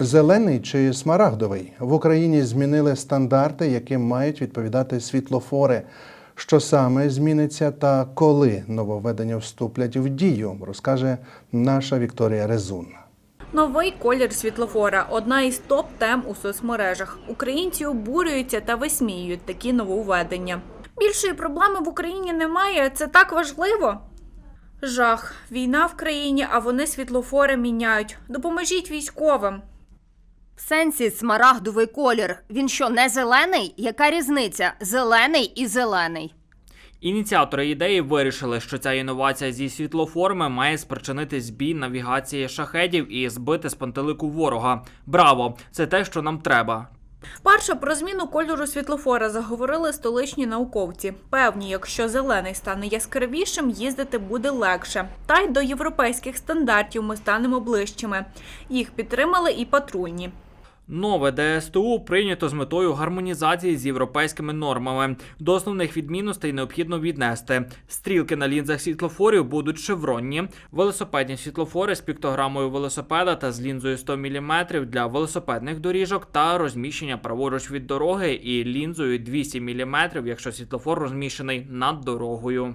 Зелений чи смарагдовий в Україні змінили стандарти, яким мають відповідати світлофори. Що саме зміниться та коли нововведення вступлять в дію, розкаже наша Вікторія Резун. Новий колір світлофора одна із топ тем у соцмережах. Українці обурюються та висміюють такі нововведення. Більшої проблеми в Україні немає. Це так важливо. Жах, війна в країні, а вони світлофори міняють. Допоможіть військовим. В сенсі смарагдовий колір. Він що, не зелений? Яка різниця? Зелений і зелений. Ініціатори ідеї вирішили, що ця інновація зі світлоформи має спричинити збій навігації шахедів і збити з пантелику ворога. Браво! Це те, що нам треба. Вперше про зміну кольору світлофора заговорили столичні науковці. Певні, якщо зелений стане яскравішим, їздити буде легше. Та й до європейських стандартів ми станемо ближчими. Їх підтримали і патрульні. Нове ДСТУ прийнято з метою гармонізації з європейськими нормами. До основних відмінностей необхідно віднести. Стрілки на лінзах світлофорів будуть шевронні, велосипедні світлофори з піктограмою велосипеда та з лінзою 100 мм для велосипедних доріжок та розміщення праворуч від дороги і лінзою 200 мм, якщо світлофор розміщений над дорогою.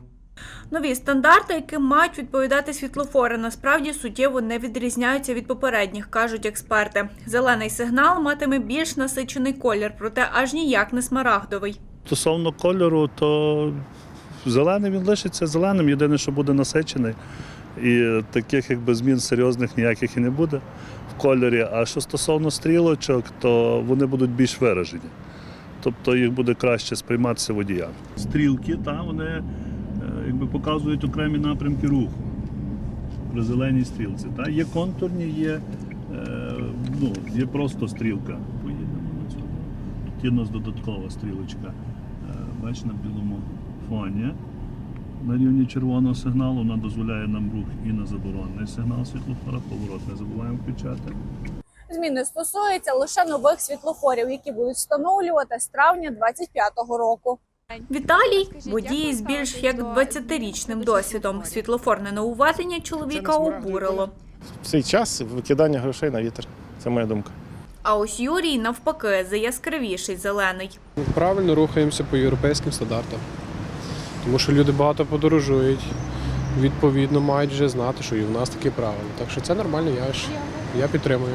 Нові стандарти, яким мають відповідати світлофори, насправді суттєво не відрізняються від попередніх, кажуть експерти. Зелений сигнал матиме більш насичений колір, проте аж ніяк не смарагдовий. Стосовно кольору, то зелений він лишиться зеленим, єдине, що буде насичений. І таких якби змін серйозних ніяких і не буде в кольорі. А що стосовно стрілочок, то вони будуть більш виражені. Тобто їх буде краще сприйматися водіям. Стрілки, та, вони якби показують окремі напрямки руху при зеленій стрілці. Та. Є контурні, є, е, ну, є просто стрілка. Поїдемо на цьому. Тут є у нас додаткова стрілочка. Е, Бач на білому фоні. На рівні червоного сигналу вона дозволяє нам рух і на заборонений сигнал світлофора, поворот не забуваємо включати. Зміни стосуються лише нових світлофорів, які будуть встановлювати з травня 2025 року. Віталій водій з більш як 20-річним досвідом. Світлофорне нововведення чоловіка обурило. в цей час викидання грошей на вітер. Це моя думка. А ось Юрій навпаки за яскравіший зелений. Правильно рухаємося по європейським стандартам. Тому що люди багато подорожують, відповідно мають вже знати, що і в нас такі правила. Так що це нормально, я ж я підтримую.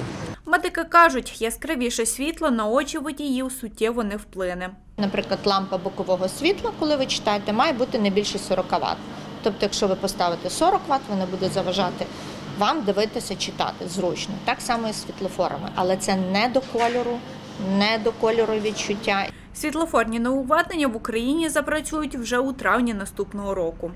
Медики кажуть, яскравіше світло на очі водіїв суттєво не вплине. Наприклад, лампа бокового світла, коли ви читаєте, має бути не більше 40 Вт. Тобто, якщо ви поставите 40 Вт, вона буде заважати вам дивитися, читати зручно. Так само і з світлофорами. Але це не до кольору, не до кольору відчуття. Світлофорні нововведення в Україні запрацюють вже у травні наступного року.